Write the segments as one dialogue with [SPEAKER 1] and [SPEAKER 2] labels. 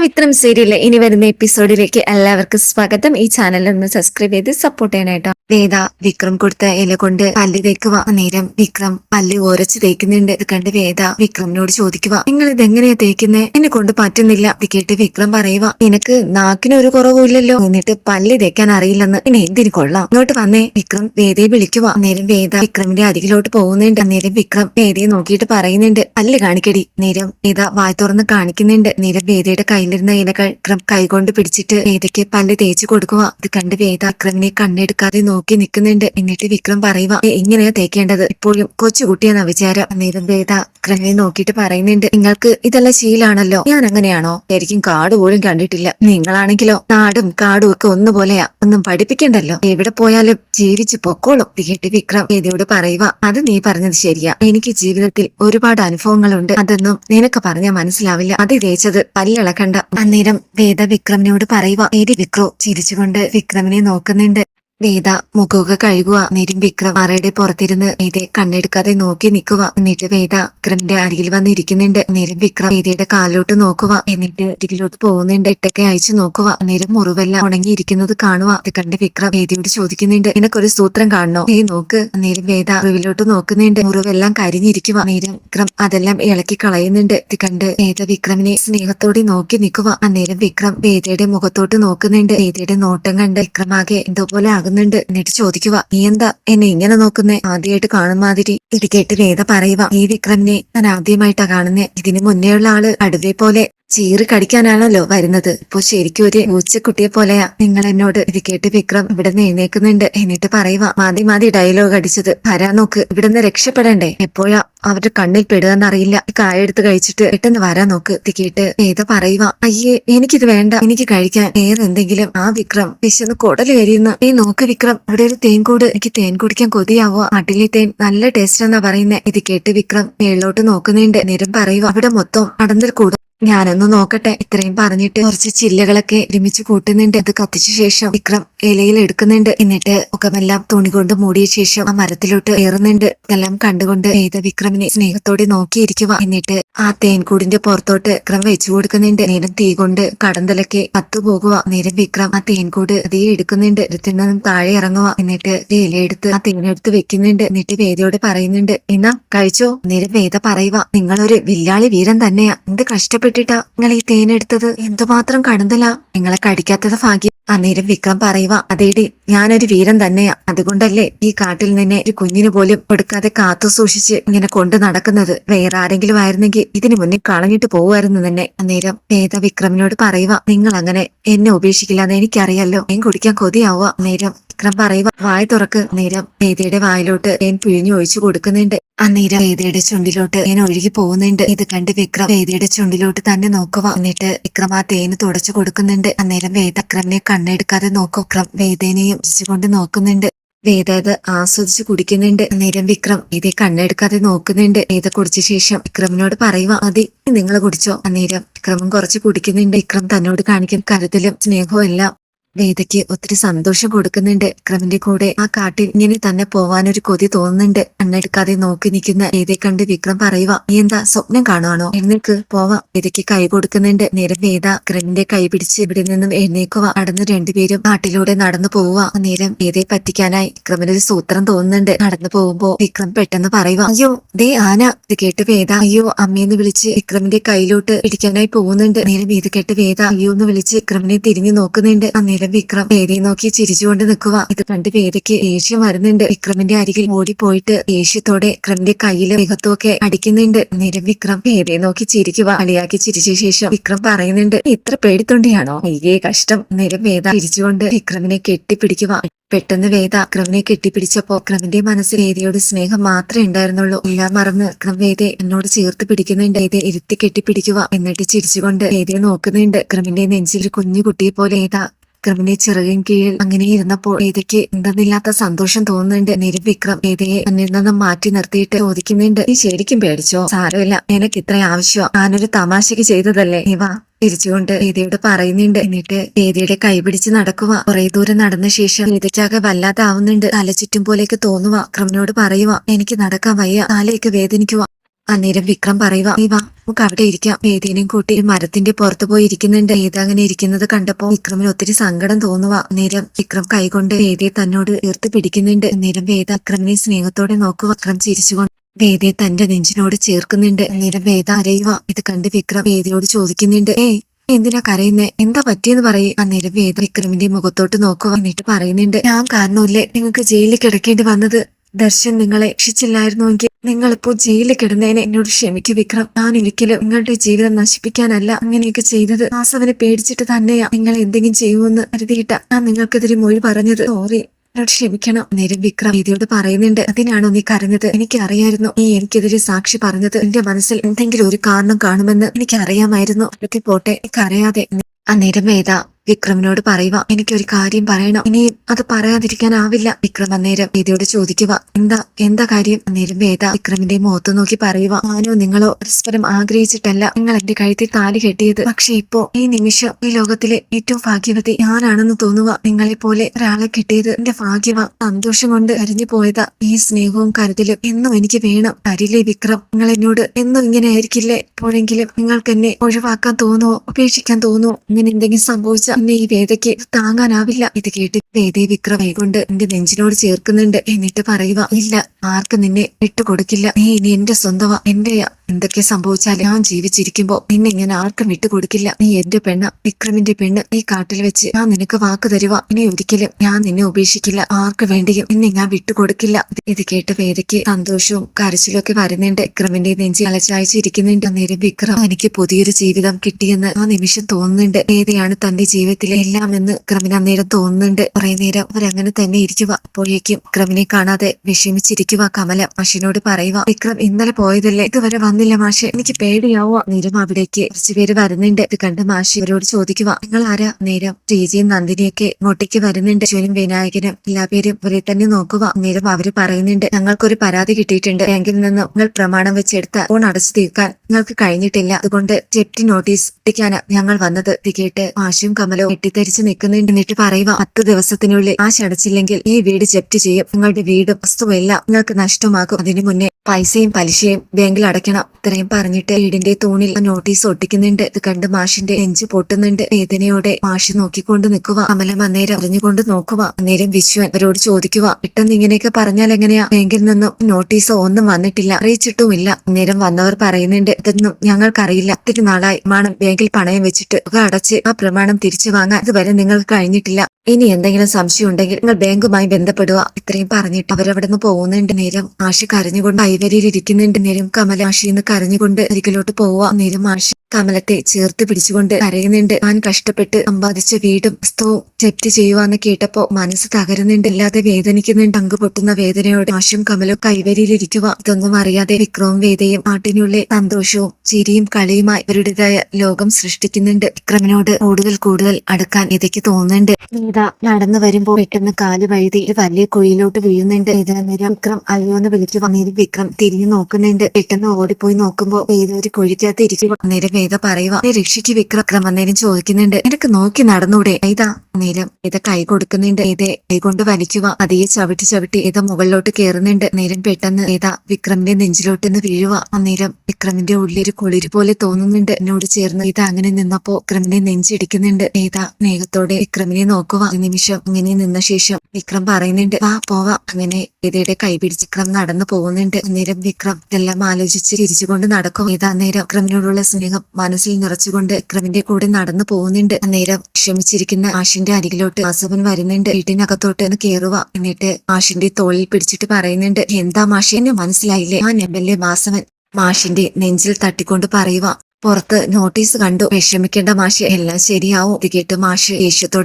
[SPEAKER 1] വിക്രം സീരിയലിലെ ഇനി വരുന്ന എപ്പിസോഡിലേക്ക് എല്ലാവർക്കും സ്വാഗതം. ഈ ചാനൽ ഒന്ന് സബ്സ്ക്രൈബ് ചെയ്ത് സപ്പോർട്ട് ചെയ്യാനായിട്ടോ വേദ വിക്രം കൊടുത്ത ഇല കൊണ്ട് പല്ല് തേക്കുക നേരം വിക്രം പല്ല് ഓരച്ച് തേക്കുന്നുണ്ട്. ഇത് കണ്ട് വേദ വിക്രമിനോട് ചോദിക്കുക നിങ്ങൾ ഇത് എങ്ങനെയാ തേക്കുന്നേ? എന്നെ കൊണ്ട് പറ്റുന്നില്ല. ഇത് കേട്ട് വിക്രം പറയുക നിനക്ക് നാക്കിന് ഒരു കുറവുമില്ലല്ലോ. എന്നിട്ട് പല്ല് തേക്കാൻ അറിയില്ലെന്ന്. പിന്നെ എന്തിനു കൊള്ളാം? ഇങ്ങോട്ട് വന്നേ വിക്രം വേദയെ വിളിക്കുക നേരം വേദ വിക്രമിന്റെ അരികിലോട്ട് പോകുന്നുണ്ട്. നേരം വിക്രം വേദയെ നോക്കിയിട്ട് പറയുന്നുണ്ട് പല്ല് കാണിക്കടി. നേരം വേദ വായ തുറന്ന് കാണിക്കുന്നുണ്ട്. നേരം വേദയുടെ കയ്യിലിരുന്ന ഇനകൾ വിക്രം കൈകൊണ്ട് പിടിച്ചിട്ട് വേദയ്ക്ക് പല്ല് തേച്ചു കൊടുക്കുക. ഇത് കണ്ട് വേദ വിക്രമിനെ കണ്ണെടുക്കാതെ നോക്കി നിൽക്കുന്നുണ്ട്. എന്നിട്ട് വിക്രം പറയുക "ഏ, ഇങ്ങനെയാ തേക്കേണ്ടത്? ഇപ്പോഴും കൊച്ചുകുട്ടിയെന്ന വിചാരം? അന്നേരം വേദ വിക്രമിനെ നോക്കിയിട്ട് പറയുന്നുണ്ട് നിങ്ങൾക്ക് ഇതെല്ലാം ശീലാണല്ലോ? ഞാൻ അങ്ങനെയാണോ? ശരിക്കും കാട് പോലും കണ്ടിട്ടില്ല. നിങ്ങളാണെങ്കിലോ? നാടും കാടും ഒക്കെ ഒന്നുപോലെയാ. ഒന്നും പഠിപ്പിക്കണ്ടല്ലോ? എവിടെ പോയാലും ജീവിച്ചു പൊക്കോളും. കേട്ട് വിക്രം വേദയോട് പറയുക അത് നീ പറഞ്ഞത് ശരിയാ. എനിക്ക് ജീവിതത്തിൽ ഒരുപാട് അനുഭവങ്ങളുണ്ട്. അതൊന്നും നിനക്ക് പറഞ്ഞാൽ മനസ്സിലാവില്ല. അത് തേച്ചത് പല്ലിളക്കണ്ട. അന്നേരം വേദ വിക്രമിനോട് പറയുക ഏരി വിക്രോ ചിരിച്ചുകൊണ്ട് വിക്രമിനെ നോക്കുന്നുണ്ട്. വേദ മുഖമൊക്കെ കഴുകുക. നേരം വിക്രം ആരുടെ പുറത്തിരുന്ന് വേദയെ കണ്ണെടുക്കാതെ നോക്കി നിൽക്കുക. എന്നിട്ട് വേദ വിക്രമിന്റെ അരികിൽ വന്നിരിക്കുന്നുണ്ട്. നേരം വിക്രം വേദയുടെ കാലിലോട്ട് നോക്കുക. എന്നിട്ട് അരികിലോട്ട് പോകുന്നുണ്ട്. ഇട്ടൊക്കെ അയച്ചു നോക്കുക. നേരം മുറിവെല്ലാം ഉണങ്ങിയിരിക്കുന്നത് കാണുക. അത് കണ്ട് വിക്രം വേദയോട് ചോദിക്കുന്നുണ്ട്. നിനക്കൊരു സൂത്രം കാണണോ? നീ നോക്ക്. നേരം വേദ മുറിവിലോട്ട് നോക്കുന്നുണ്ട്. മുറിവെല്ലാം കരിഞ്ഞിരിക്കുക. നേരം വിക്രം അതെല്ലാം ഇളക്കി കളയുന്നുണ്ട്. ഇത് കണ്ട് വേദ വിക്രമിനെ സ്നേഹത്തോടെ നോക്കി നിൽക്കുക. അന്നേരം വിക്രം വേദയുടെ മുഖത്തോട്ട് നോക്കുന്നുണ്ട്. വേദയുടെ നോട്ടം കണ്ട് വിക്രമാകെ എന്തോ പോലെ ആകുന്നുണ്ട് എന്നിട്ട് ചോദിക്കുക നീ എന്താ എന്നെ ഇങ്ങനെ നോക്കുന്നേ? ആദ്യമായിട്ട് കാണുന്ന മാതിരി ഇത് കേട്ട് വേദ പറയുക ഈ വിക്രമിനെ ഞാൻ ആദ്യമായിട്ടാ കാണുന്നേ. ഇതിനു മുന്നേയുള്ള ആൾ അടുവെ പോലെ. ചീറി കടിക്കാനാണല്ലോ വരുന്നത്. ഇപ്പൊ ശരിക്കും ഒരു പൂച്ചക്കുട്ടിയെ പോലെയാ. നിങ്ങൾ എന്നോട് ഇത് കേട്ട് വിക്രം ഇവിടെ നിന്ന് എഴുന്നേക്കുന്നുണ്ട്. എന്നിട്ട് പറയുക മാതി മാതി ഡയലോഗ് അടിച്ചത്. വരാൻ നോക്ക്. ഇവിടുന്ന് രക്ഷപ്പെടണ്ടേ? എപ്പോഴാ അവരുടെ കണ്ണിൽ പെടുകയെന്നറിയില്ല. ഈ കായെടുത്ത് കഴിച്ചിട്ട് പെട്ടെന്ന് വരാൻ നോക്ക്. ഇത് കേട്ട് ഏത പറയുക അയ്യേ എനിക്കിത് വേണ്ട. എനിക്ക് കഴിക്കാൻ വേറെ എന്തെങ്കിലും ആ വിക്രം വിശന്ന് കുടൽ കരിയുന്ന നീ നോക്ക് വിക്രം അവിടെ ഒരു തേൻകൂട്. എനിക്ക് തേൻ കുടിക്കാൻ കൊതിയാവോ നാട്ടിലെ തേൻ നല്ല ടേസ്റ്റ് എന്നാ പറയുന്നത് ഇത് കേട്ട് വിക്രം മേളിലോട്ട് നോക്കുന്നുണ്ട്. നേരം പറയുക അവിടെ മൊത്തം അടന്നിൽ കൂട് ഞാനൊന്ന് നോക്കട്ടെ. ഇത്രയും പറഞ്ഞിട്ട് കുറച്ച് ചില്ലകളൊക്കെ ഒരുമിച്ച് കൂട്ടുന്നുണ്ട്. അത് കത്തിച്ച ശേഷം വിക്രം ഇലയിൽ എടുക്കുന്നുണ്ട്. എന്നിട്ട് മുഖമെല്ലാം തുണി കൊണ്ട് മൂടിയ ശേഷം ആ മരത്തിലോട്ട് ഏറുന്നുണ്ട്. എല്ലാം കണ്ടുകൊണ്ട് ഏത വിക്രമിനെ സ്നേഹത്തോടെ നോക്കിയിരിക്കുക. എന്നിട്ട് ആ തേൻകൂടിന്റെ പുറത്തോട്ട് വിക്രം വെച്ചു കൊടുക്കുന്നുണ്ട്. നേരം തീ കൊണ്ട് കടന്തലൊക്കെ കത്തുപോകുക നേരം വിക്രം ആ തേൻകൂട് അതേ എടുക്കുന്നുണ്ട്. എടുത്തിൽ താഴെ ഇറങ്ങുക. എന്നിട്ട് ഇലയെടുത്ത് ആ തേനെടുത്ത് വെക്കുന്നുണ്ട്. എന്നിട്ട് വേദയോട് പറയുന്നുണ്ട് എന്നാ കഴിച്ചോ? നേരം വേദ പറയുക. നിങ്ങളൊരു വില്ലാളി വീരൻ തന്നെയാ. എന്ത് കഷ്ടപ്പെട്ടിട്ടാ നിങ്ങൾ ഈ തേനെടുത്തത്? എന്തുമാത്രം കടന്തലാ? നിങ്ങളെ കടിക്കാത്തത് ഭാഗ്യം. അന്നേരം വിക്രം പറയുക അതേടി. ഞാനൊരു വീരൻ തന്നെയാ. അതുകൊണ്ടല്ലേ ഈ കാട്ടിൽ നിന്നെ ഒരു കുഞ്ഞിന് പോലും കൊടുക്കാതെ കാത്തു സൂക്ഷിച്ച് ഇങ്ങനെ കൊണ്ടു നടക്കുന്നത്. വേറെ ആരെങ്കിലും ആയിരുന്നെങ്കിൽ ഇതിനു മുന്നിൽ കളഞ്ഞിട്ട് പോവുമായിരുന്നു തന്നെ അന്നേരം വേദ വിക്രമിനോട് പറയുക നിങ്ങൾ അങ്ങനെ എന്നെ ഉപേക്ഷിക്കില്ല എന്ന് എനിക്കറിയാലോ. ഞാൻ കുടിക്കാൻ കൊതിയാവുക അന്നേരം വിക്രം പറയുക വായ തുറക്ക്. നേരം വേദിയുടെ വായിലോട്ട് ഞാൻ പിഴിഞ്ഞു ഒഴിച്ചു കൊടുക്കുന്നുണ്ട്. അന്നേരം വേദിയുടെ ചുണ്ടിലോട്ട് ഞാൻ ഒഴുകി പോകുന്നുണ്ട്. ഇത് കണ്ട് വിക്രം വേദിയുടെ ചുണ്ടിലോട്ട് തന്നെ നോക്കുക എന്നിട്ട് വിക്രം ആ തേന് തുടച്ചു കൊടുക്കുന്നുണ്ട്. അന്നേരം വേദ വിക്രമിനെ കണ്ണെടുക്കാതെ നോക്കും. വിക്രം വേദേനെയും കൊണ്ട് നോക്കുന്നുണ്ട്. വേദ അത് ആസ്വദിച്ച് കുടിക്കുന്നുണ്ട്. അന്നേരം വിക്രം വേദയെ കണ്ണെടുക്കാതെ നോക്കുന്നുണ്ട്. വേദ കുടിച്ച ശേഷം വിക്രമിനോട് പറയുക മതി നിങ്ങൾ കുടിച്ചോ. അന്നേരം വിക്രമം കുറച്ച് കുടിക്കുന്നുണ്ട്. വിക്രം തന്നോട് കാണിക്കുന്ന കരുതലും സ്നേഹവും എല്ലാം വേദയ്ക്ക് ഒത്തിരി സന്തോഷം കൊടുക്കുന്നുണ്ട്. ക്രമിന്റെ കൂടെ ആ കാട്ടിൽ ഇങ്ങനെ തന്നെ പോവാനൊരു കൊതി തോന്നുന്നുണ്ട്. കണ്ണെടുക്കാതെ നോക്കി നിൽക്കുന്ന വേദയെ കണ്ട് വിക്രം പറയുക നീ എന്താ സ്വപ്നം കാണുവാണോ? എഴുന്നേക്ക് പോവാം. വേദയ്ക്ക് കൈ കൊടുക്കുന്നുണ്ട്. നേരം വേദ ക്രമിന്റെ കൈ പിടിച്ച് ഇവിടെ നിന്നും എഴുന്നേക്കുക നടന്ന് രണ്ടുപേരും കാട്ടിലൂടെ നടന്നു പോവുക നേരം വേദയെ പറ്റിക്കാനായി വിക്രമിനൊരു സൂത്രം തോന്നുന്നുണ്ട്. നടന്നു പോകുമ്പോ വിക്രം പെട്ടെന്ന് പറയുക അയ്യോ ദേ ആന. ഇത് കേട്ട് വേദ അയ്യോ അമ്മയെന്ന് വിളിച്ച് വിക്രമിന്റെ കയ്യിലോട്ട് പിടിക്കാനായി പോകുന്നുണ്ട്. നേരം ഇത് കേട്ട് വേദ അയ്യോ എന്ന് വിളിച്ച് വിക്രമിനെ തിരിഞ്ഞു നോക്കുന്നുണ്ട്. വിക്രം വേദയെ നോക്കി ചിരിച്ചുകൊണ്ട് നിൽക്കുക. ഇത് കണ്ട് വേദയ്ക്ക് ദേഷ്യം വരുന്നുണ്ട്. വിക്രമിന്റെ അരികിൽ ഓടിപ്പോയിട്ട് ദേഷ്യത്തോടെ വിക്രമിന്റെ കയ്യിൽ മുഖത്തുമൊക്കെ അടിക്കുന്നുണ്ട്. നേരം വിക്രം വേദയെ നോക്കി ചിരിക്കുക. അളിയാക്കി ചിരിച്ച ശേഷം വിക്രം പറയുന്നുണ്ട് ഇത്ര പേടിത്തൊണ്ടിയാണോ? അയ്യേ കഷ്ടം. നേരം വേദ ചിരിച്ചുകൊണ്ട് വിക്രമിനെ കെട്ടിപ്പിടിക്കുക. പെട്ടെന്ന് വേദ അക്രമിനെ കെട്ടിപ്പിടിച്ചപ്പോ അക്രമിന്റെ മനസ്സിൽ വേദയോട് സ്നേഹം മാത്രമേ ഉണ്ടായിരുന്നുള്ളൂ. എല്ലാം മറന്ന് അക്രം വേദ എന്നോട് ചേർത്ത് പിടിക്കുന്നുണ്ട്. വേദ ഇരുത്തി കെട്ടിപ്പിടിക്കുക. എന്നിട്ട് ചിരിച്ചുകൊണ്ട് വേദയെ നോക്കുന്നുണ്ട്. അക്രമിന്റെ നെഞ്ചിൽ കുഞ്ഞു കുട്ടിയെ പോലെ വേദ വിക്രമിനെ ചിറകിൻ കീഴിൽ അങ്ങനെ ഇരുന്നപ്പോൾ ഏതയ്ക്ക് എന്തെന്നില്ലാത്ത സന്തോഷം തോന്നുന്നുണ്ട്. നേരം വിക്രം ഏതയെ എന്നിൽ നിന്നും മാറ്റി നിർത്തിയിട്ട് ചോദിക്കുന്നുണ്ട്. നീ ശരിക്കും പേടിച്ചോ? സാരമില്ല. എനിക്ക് ഇത്ര ആവശ്യം ഞാനൊരു തമാശക്ക് ചെയ്തതല്ലേ? ഇവ തിരിച്ചുകൊണ്ട് ഏതയോട് പറയുന്നുണ്ട്. എന്നിട്ട് വേദയുടെ കൈപിടിച്ച് നടക്കുക കുറെ ദൂരം നടന്ന ശേഷം ഏതയ്ക്കാകെ വല്ലാതെ ആവുന്നുണ്ട് തല ചുറ്റും പോലേക്ക് തോന്നുക ക്രമനോട് പറയുക എനിക്ക് നടക്കാൻ വയ്യ. കാലയൊക്കെ വേദനിക്കുക അന്നേരം വിക്രം പറയുക നീ വാ നമുക്ക് അവിടെ ഇരിക്കാം. വേദിനെയും കൂട്ടി മരത്തിന്റെ പുറത്ത് പോയി ഇരിക്കുന്നുണ്ട്. വേദ അങ്ങനെ ഇരിക്കുന്നത് കണ്ടപ്പോ വിക്രമിന് ഒത്തിരി സങ്കടം തോന്നുക. നേരം വിക്രം കൈകൊണ്ട് വേദയെ തന്നോട് ഉയർത്തി പിടിക്കുന്നുണ്ട്. നേരം വേദ വിക്രമിനെ സ്നേഹത്തോടെ നോക്കുക. വിക്രം ചിരിച്ചുകൊണ്ട് വേദയെ തന്റെ നെഞ്ചിനോട് ചേർക്കുന്നുണ്ട്. നേരം വേദ അരയുക ഇത് കണ്ട് വിക്രം വേദിയോട് ചോദിക്കുന്നുണ്ട് ഏ എന്തിനാ കരയുന്നേ? എന്താ പറ്റിയെന്ന് പറയും. അന്നേരം വേദ വിക്രമിന്റെ മുഖത്തോട്ട് നോക്കുക. എന്നിട്ട് പറയുന്നുണ്ട് ഞാൻ കാരണമില്ലേ നിങ്ങൾക്ക് ജയിലിൽ കിടക്കേണ്ടി വന്നത്? ദർശൻ നിങ്ങളെ രക്ഷിച്ചില്ലായിരുന്നുവെങ്കിൽ നിങ്ങളിപ്പോ ജയിലിൽ കിടന്നതിനെ എന്നോട് ക്ഷമിക്കു വിക്രം. ഞാൻ ഒരിക്കലും നിങ്ങളുടെ ജീവിതം നശിപ്പിക്കാനല്ല അങ്ങനെയൊക്കെ ചെയ്തത്. ആസവനെ പേടിച്ചിട്ട് തന്നെയാ നിങ്ങൾ എന്തെങ്കിലും ചെയ്യുമെന്ന് കരുതിയിട്ട. ഞാൻ നിങ്ങൾക്കെതിരെ മൊഴി പറഞ്ഞത്. സോറി എന്നോട് ക്ഷമിക്കണം. നേരം വിക്രം ഇതിയോട് പറയുന്നുണ്ട്. അതിനാണോ നീ കരഞ്ഞത്? എനിക്കറിയായിരുന്നു നീ എനിക്കെതിരെ സാക്ഷി പറഞ്ഞത്. എന്റെ മനസ്സിൽ എന്തെങ്കിലും ഒരു കാരണം കാണുമെന്ന് എനിക്കറിയാമായിരുന്നു. അതൊക്കെ പോട്ടെ കരയാതെ. അന്നേരം വേദ വിക്രമിനോട് പറയുക എനിക്കൊരു കാര്യം പറയണം. ഇനി അത് പറയാതിരിക്കാനാവില്ല. വിക്രം അന്നേരം വേദയോട് ചോദിക്കുക എന്താ എന്താ കാര്യം? അന്നേരം വേദ വിക്രമിന്റെ മുഖത്ത് നോക്കി പറയുക ഞാനോ നിങ്ങളോ പരസ്പരം ആഗ്രഹിച്ചിട്ടല്ല നിങ്ങൾ എന്റെ കഴുത്തിൽ താലി കെട്ടിയത്. പക്ഷെ ഇപ്പോ ഈ നിമിഷം ഈ ലോകത്തിലെ ഏറ്റവും ഭാഗ്യവതി ഞാനാണെന്ന് തോന്നുക. നിങ്ങളെ പോലെ ഒരാളെ കിട്ടിയത് എന്റെ ഭാഗ്യവ. സന്തോഷം കൊണ്ട് അരിഞ്ഞു പോയതാ ഈ സ്നേഹവും കരുതലും എന്നും എനിക്ക് വേണം. കരിലെ വിക്രം നിങ്ങൾ എന്നോട് എന്നും ഇങ്ങനെ ആയിരിക്കില്ലേ? എപ്പോഴെങ്കിലും നിങ്ങൾക്ക് എന്നെ ഒഴിവാക്കാൻ തോന്നുവോ? ഉപേക്ഷിക്കാൻ തോന്നുവോ? ഇങ്ങനെ എന്തെങ്കിലും സംഭവിച്ച എന്നെ ഈ വേദയ്ക്ക് താങ്ങാനാവില്ല. ഇത് കേട്ട് വേദയെ വിക്രമയെ കൊണ്ട് എന്റെ നെഞ്ചിനോട് ചേർക്കുന്നുണ്ട്. എന്നിട്ട് പറയുക ഇല്ല ആർക്കും നിന്നെ വിട്ടുകൊടുക്കില്ല. നീ ഇനി എന്റെ സ്വന്തമാ എന്റെയാ എന്തൊക്കെ സംഭവിച്ചാലും ഞാൻ ജീവിച്ചിരിക്കുമ്പോ നിന്നെ ഇങ്ങനെ ആർക്കും വിട്ടുകൊടുക്കില്ല നീ എന്റെ പെണ്ണ് വിക്രമിന്റെ പെണ്ണ് ഈ കാട്ടിൽ വെച്ച് ഞാൻ നിനക്ക് വാക്ക് തരുക ഇനി ഒരിക്കലും ഞാൻ നിന്നെ ഉപേക്ഷിക്കില്ല. ആർക്ക് വേണ്ടിയും നിന്നെ ഞാൻ വിട്ടുകൊടുക്കില്ല ഇത് കേട്ട് വേദയ്ക്ക് സന്തോഷവും കരച്ചിലും ഒക്കെ വരുന്നുണ്ട്. വിക്രമിന്റെ നെഞ്ചി അലച്ചായിച്ചിരിക്കുന്നുണ്ട്. അന്നേരം വിക്രം എനിക്ക് പുതിയൊരു ജീവിതം കിട്ടിയെന്ന് ആ നിമിഷം തോന്നുന്നുണ്ട്. വേദയാണ് തന്റെ ജീവിതത്തിലെ എല്ലാം എന്ന് വിക്രമിന് അന്നേരം തോന്നുന്നുണ്ട്. കുറെ നേരം അവരങ്ങനെ തന്നെ ഇരിക്കുക അപ്പോഴേക്കും വിക്രമിനെ കാണാതെ വിഷമിച്ചിരിക്കുക കമല. മഷിനോട് പറയുക വിക്രം ഇന്നലെ പോയതല്ലേ? ഇതുവരെ വന്നില്ല മാഷെ. എനിക്ക് പേടിയാവുക നേരം അവിടേക്ക് കുറച്ചു പേര് വരുന്നുണ്ട്. ഇത് കണ്ട് മാഷി അവരോട് ചോദിക്കുക നിങ്ങൾ ആരാ? നേരം ശ്രീജിയും നന്ദിനിയൊക്കെ ഇങ്ങോട്ടേക്ക് വരുന്നുണ്ട്. ശിവനും വിനായകനും എല്ലാ പേരും അവരെ തന്നെ നോക്കുക നേരം അവർ പറയുന്നുണ്ട് ഞങ്ങൾക്കൊരു പരാതി കിട്ടിയിട്ടുണ്ട്. ബാങ്കിൽ നിന്ന് നിങ്ങൾ പ്രമാണം വെച്ചെടുത്ത ഫോൺ അടച്ചു തീർക്കാൻ നിങ്ങൾക്ക് കഴിഞ്ഞിട്ടില്ല. അതുകൊണ്ട് ജപ്തി നോട്ടീസ് എത്തിക്കാനാ ഞങ്ങൾ വന്നത്. തികേട്ട് കേട്ട് മാഷിയും കമലവും വെട്ടിത്തെരിച്ച് നിൽക്കുന്നുണ്ട്. എന്നിട്ട് പറയുക പത്ത് ദിവസത്തിനുള്ളിൽ മാഷ് അടച്ചില്ലെങ്കിൽ ഈ വീട് ജപ്തി ചെയ്യും. നിങ്ങളുടെ വീടും വസ്തുവും എല്ലാം നിങ്ങൾക്ക് നഷ്ടമാകും. അതിനു മുന്നേ പൈസയും പലിശയും ബാങ്കിൽ അടയ്ക്കണം. ഇത്രയും പറഞ്ഞിട്ട് വീടിന്റെ തൂണിൽ നോട്ടീസ് ഒട്ടിക്കുന്നുണ്ട്. ഇത് കണ്ട് മാഷിന്റെ നെഞ്ച് പൊട്ടുന്നുണ്ട്. വേദനയോടെ മാഷി നോക്കിക്കൊണ്ട് നിൽക്കുക. അമലം അന്നേരം അറിഞ്ഞുകൊണ്ട് നോക്കുക. അന്നേരം വിശ്വൻ അവരോട് ചോദിക്കുക. പെട്ടെന്ന് ഇങ്ങനെയൊക്കെ പറഞ്ഞാൽ എങ്ങനെയാ? ബാങ്കിൽ നിന്നും നോട്ടീസോ ഒന്നും വന്നിട്ടില്ല. അറിയിച്ചിട്ടുമില്ല. അന്നേരം വന്നവർ പറയുന്നുണ്ട്. ഇതൊന്നും ഞങ്ങൾക്കറിയില്ല. ഒത്തിരി നാളായി. പ്രമാണം ബാങ്കിൽ പണയം വെച്ചിട്ട് തുക അടച്ച് ആ പ്രമാണം തിരിച്ചു വാങ്ങാൻ ഇതുവരെ നിങ്ങൾക്ക് കഴിഞ്ഞിട്ടില്ല. ഇനി എന്തെങ്കിലും സംശയം ഉണ്ടെങ്കിൽ നിങ്ങൾ ബാങ്കുമായി ബന്ധപ്പെടുക. ഇത്രയും പറഞ്ഞിട്ട് അവരവിടെ നിന്ന് പോകുന്നുണ്ട്. നേരം ആഷി കരഞ്ഞുകൊണ്ട് ഐവരിയിൽ ഇരിക്കുന്നുണ്ട്. നേരം കമല കരഞ്ഞുകൊണ്ട് അരികിലോട്ട് പോവുക നേരം ആഷി കമലത്തെ ചേർത്ത് പിടിച്ചുകൊണ്ട് കരയുന്നുണ്ട്. താൻ കഷ്ടപ്പെട്ട് സമ്പാദിച്ച വീടും വസ്തുവും ജപ്തി ചെയ്യുവാന്ന് കേട്ടപ്പോ മനസ്സ് തകരുന്നുണ്ട്. അല്ലാതെ വേദനിക്കുന്നുണ്ട്. അങ്ക് പൊട്ടുന്ന വേദനയോടെ ആശും കമലും കൈവരിയിലിരിക്കുക ഇതൊന്നും അറിയാതെ വിക്രവും വേദയും നാട്ടിനുള്ളിൽ സന്തോഷവും ചിരിയും കളിയുമായി അവരുടേതായ ലോകം സൃഷ്ടിക്കുന്നുണ്ട്. വിക്രമിനോട് കൂടുതൽ കൂടുതൽ അടുക്കാൻ ഇതയ്ക്ക് തോന്നുന്നുണ്ട്. വേദ നടന്നു വരുമ്പോൾ പെട്ടെന്ന് കാൽ വഴുതി ഒരു വലിയ കുഴിയിലോട്ട് വീഴുന്നുണ്ട്. വേദന നേരം വിക്രം അയ്യോ എന്ന് വിളിച്ചു വന്നേരം വിക്രം തിരിഞ്ഞു നോക്കുന്നുണ്ട്. പെട്ടെന്ന് ഓടിപ്പോയി നോക്കുമ്പോ വേദ ഒരു കുഴിക്കകത്ത് ഇരിക്കുക വേദ പറയുക "നീ രക്ഷിക്ക് വിക്രം വിക്രം അന്നേരം ചോദിക്കുന്നുണ്ട്. നിനക്ക് നോക്കി നടന്നൂടെ. ഏതാ? നേരം ഇത് കൈ കൊടുക്കുന്നുണ്ട്. ഏതേ? കൈ കൊണ്ട് വലിക്കുക അതേ ചവിട്ടി ചവിട്ടി ഏതാ മുകളിലോട്ട് കയറുന്നുണ്ട് നേരം പെട്ടെന്ന് ഏതാ? വിക്രമിന്റെ നെഞ്ചിലോട്ട് നിന്ന് വീഴുക അന്നേരം വിക്രമിന്റെ ഉള്ളിൽ കുളിര് പോലെ തോന്നുന്നുണ്ട്. എന്നോട് ചേർന്ന് ഏതാ അങ്ങനെ നിന്നപ്പോ വിക്രമിനെ നെഞ്ചിടിക്കുന്നുണ്ട് ഏതാ? സ്നേഹത്തോടെ വിക്രമിനെ നോക്കുക നിമിഷം ഇങ്ങനെ നിന്ന ശേഷം വിക്രം പറയുന്നുണ്ട്. വാ പോവാ. അങ്ങനെ ഏതയുടെ കൈ പിടിച്ച് വിക്രം നടന്നു പോകുന്നുണ്ട്. അന്നേരം വിക്രം ഇതെല്ലാം ആലോചിച്ച് തിരിച്ചുകൊണ്ട് നടക്കും. ഏതാ? നേരം വിക്രമിനോടുള്ള സ്നേഹം മനസ്സിൽ നിറച്ചുകൊണ്ട് വിക്രമിന്റെ കൂടെ നടന്നു പോകുന്നുണ്ട്. അന്നേരം ക്ഷമിച്ചിരിക്കുന്ന ആഷിന്റെ അരികിലോട്ട് വാസവൻ വരുന്നുണ്ട്. വീട്ടിനകത്തോട്ട് ഒന്ന് കേറുക. എന്നിട്ട് ആഷിന്റെ തോളിൽ പിടിച്ചിട്ട് പറയുന്നുണ്ട് എന്താ മാഷി? എന്നെ മനസ്സിലായില്ലേ? ആ നെബല്ലേ വാസവൻ മാഷിന്റെ നെഞ്ചിൽ തട്ടിക്കൊണ്ട് പറയുക. പുറത്ത് നോട്ടീസ് കണ്ടു. വിഷമിക്കേണ്ട മാഷ് എല്ലാം ശരിയാവും. ഇത് കേട്ട് മാഷ്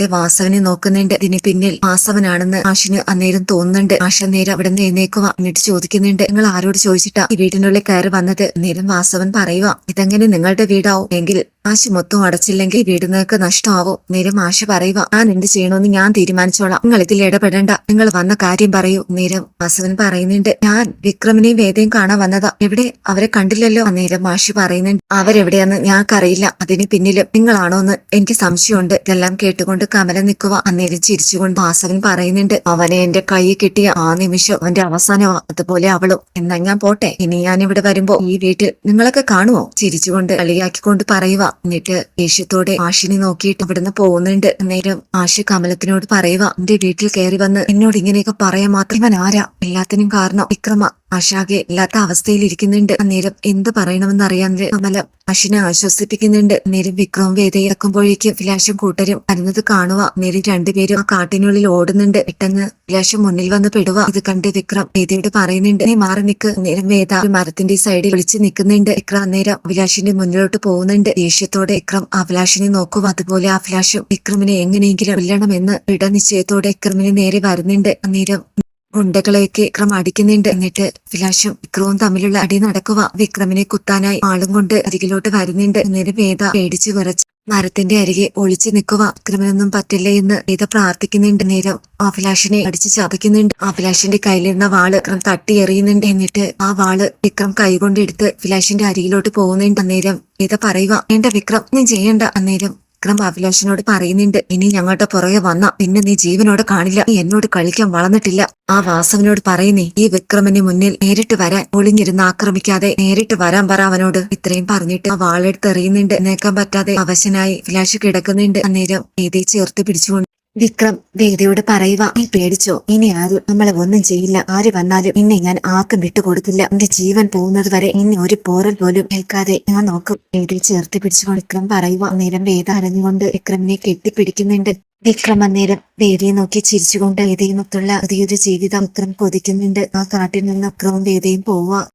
[SPEAKER 1] വാസവനെ നോക്കുന്നുണ്ട്. ഇതിന് പിന്നിൽ വാസവനാണെന്ന് മാഷിന് അന്നേരം തോന്നുന്നുണ്ട്. മാഷ് അന്നേരം അവിടെ നിന്ന് എഴുന്നേക്കുക എന്നിട്ട് ചോദിക്കുന്നുണ്ട്. നിങ്ങൾ ആരോട് ചോദിച്ചിട്ടാ ഈ വീടിനുള്ളിൽ കയറി വന്നത്? നേരം വാസവൻ പറയുക ഇതെങ്ങനെ നിങ്ങളുടെ വീടാവും? എങ്കിൽ മാഷ് മൊത്തം അടച്ചില്ലെങ്കിൽ വീട് നിങ്ങൾക്ക് നഷ്ടമാവും. നേരം മാഷ് പറയുക ഞാൻ എന്ത് ചെയ്യണമെന്ന് ഞാൻ തീരുമാനിച്ചോളാം. നിങ്ങൾ ഇതിൽ ഇടപെടേണ്ട. നിങ്ങൾ വന്ന കാര്യം പറയൂ. നേരം വാസവൻ പറയുന്നുണ്ട് ഞാൻ വിക്രമിനെയും വേദയും കാണാൻ വന്നതാ. എവിടെ? അവരെ കണ്ടില്ലല്ലോ. നേരം മാഷി പറയുന്നുണ്ട് അവരെവിടെ എവിടെയാന്ന് ഞങ്ങൾക്കറിയില്ല. അതിന് പിന്നിൽ നിങ്ങളാണോ എന്ന് എനിക്ക് സംശയമുണ്ട്. ഇതെല്ലാം കേട്ടുകൊണ്ട് കമല നിൽക്കുക അന്നേരം ചിരിച്ചുകൊണ്ട് വാസവൻ പറയുന്നുണ്ട് അവനെ എന്റെ കൈ കിട്ടിയ ആ നിമിഷം അവന്റെ അവസാനമാ. അതുപോലെ അവളും. എന്നാ ഞാൻ പോട്ടെ. ഇനി ഞാൻ ഇവിടെ വരുമ്പോ ഈ വീട്ടിൽ നിങ്ങളൊക്കെ കാണുമോ ചിരിച്ചുകൊണ്ട് കളിയാക്കിക്കൊണ്ട് പറയുക എന്നിട്ട് ദേഷ്യത്തോടെ ആഷിനെ നോക്കിയിട്ട് ഇവിടുന്ന് പോകുന്നുണ്ട്. അന്നേരം ആഷി കമലത്തിനോട് പറയുക എന്റെ വീട്ടിൽ കയറി വന്ന് എന്നോട് ഇങ്ങനെയൊക്കെ പറയാൻ മാത്രം ഇവൻ ആരാ? എല്ലാത്തിനും കാരണം വിക്രമ. ആശാകെ ഇല്ലാത്ത അവസ്ഥയിൽ ഇരിക്കുന്നുണ്ട് അന്നേരം എന്ത് പറയണമെന്ന് അറിയാതെ കമല അഷിനെ ആശ്വസിപ്പിക്കുന്നുണ്ട്. നേരം വിക്രം വേദ ഇറക്കുമ്പോഴേക്കും വിലാശം കൂട്ടരും വരുന്നത് കാണുക. നേരം രണ്ടുപേരും ആ കാട്ടിനുള്ളിൽ ഓടുന്നുണ്ട്. പെട്ടെന്ന് വിലാശം മുന്നിൽ വന്ന് പെടുക. ഇത് കണ്ട് വിക്രം വേദയോട് പറയുന്നുണ്ട് നീ മാറി നിൽക്ക്. നേരം വേദ ഒരു മരത്തിന്റെ സൈഡിൽ വിളിച്ച് നിൽക്കുന്നുണ്ട്. വിക്രം അന്നേരം അഭിലാഷിന്റെ മുന്നിലോട്ട് പോകുന്നുണ്ട്. ദേഷ്യത്തോടെ വിക്രം അഭിലാഷിനെ നോക്കും. അതുപോലെ അഭിലാഷും വിക്രമിനെ എങ്ങനെയെങ്കിലും കൊല്ലണമെന്ന് ദൃഢനിശ്ചയത്തോടെ വിക്രമിന് നേരെ വരുന്നുണ്ട്. അന്നേരം ഗുണ്ടകളെയൊക്കെ വിക്രം അടിക്കുന്നുണ്ട്. എന്നിട്ട് അഭിലാഷും വിക്രവും തമ്മിലുള്ള അടി നടക്കുക വിക്രമിനെ കുത്താനായി ആളും കൊണ്ട് അരികിലോട്ട് വരുന്നുണ്ട്. എന്നിട്ട് വേദ പേടിച്ചു വിറച്ച് മരത്തിന്റെ അരികെ ഒളിച്ചു നിൽക്കുക. വിക്രമിനൊന്നും പറ്റില്ല എന്ന് വേദ പ്രാർത്ഥിക്കുന്നുണ്ട്. നേരം അഭിലാഷിനെ അടിച്ചു ചതയ്ക്കുന്നുണ്ട് അഭിലാഷിന്റെ കയ്യിലിരുന്ന വാൾ വിക്രം തട്ടി എറിയുന്നുണ്ട്. എന്നിട്ട് ആ വാൾ വിക്രം കൈകൊണ്ടെടുത്ത് അഭിലാഷിന്റെ അരികിലോട്ട് പോകുന്നുണ്ട്. അന്നേരം വേദ പറയുക വേണ്ട വിക്രം ഞാൻ ചെയ്യണ്ട. അന്നേരം വിക്രം അഭിലാഷിനോട് പറയുന്നുണ്ട് ഇനി ഞങ്ങളുടെ പുറകെ വന്ന പിന്നെ നീ ജീവനോട് കാണില്ല നീ എന്നോട് കളിക്കാൻ വളർന്നിട്ടില്ല. ആ വാസവനോട് പറയുന്നേ ഈ വിക്രമന് മുന്നിൽ നേരിട്ട് വരാൻ ഒളിഞ്ഞിരുന്ന് ആക്രമിക്കാതെ നേരിട്ട് വരാൻ പറ അവനോട്. ഇത്രയും പറഞ്ഞിട്ട് ആ വാളെടുത്ത് എറിയുന്നുണ്ട്. നേക്കാൻ പറ്റാതെ അവശനായി അഭിലാഷ് കിടക്കുന്നുണ്ട്. അന്നേരം വേദിയെ ചേർത്ത് പിടിച്ചുകൊണ്ട് വിക്രം വേദയോട് പറയുക നീ പേടിച്ചോ? ഇനി ആരും നമ്മളെ ഒന്നും ചെയ്യില്ല. ആര് വന്നാലും ഇന്നെ ഞാൻ ആർക്കും വിട്ടുകൊടുക്കില്ല. എന്റെ ജീവൻ പോകുന്നത് വരെ ഇനി ഒരു പോറൽ പോലും കേൾക്കാതെ ഞാൻ നോക്കും. വേദിയെ ചേർത്ത് പിടിച്ചുകൊണ്ട് വിക്രം പറയുക നേരം വേദ അറിഞ്ഞുകൊണ്ട് വിക്രമിനെ കെട്ടിപ്പിടിക്കുന്നുണ്ട്. വിക്രം അന്നേരം വേദിയെ നോക്കി ചിരിച്ചുകൊണ്ട് വേദിയുമൊത്തുള്ള പുതിയൊരു ജീവിതം വിക്രം കൊതിക്കുന്നുണ്ട്. ആ കാട്ടിൽ നിന്ന് വിക്രവും വേദിയും പോവുക.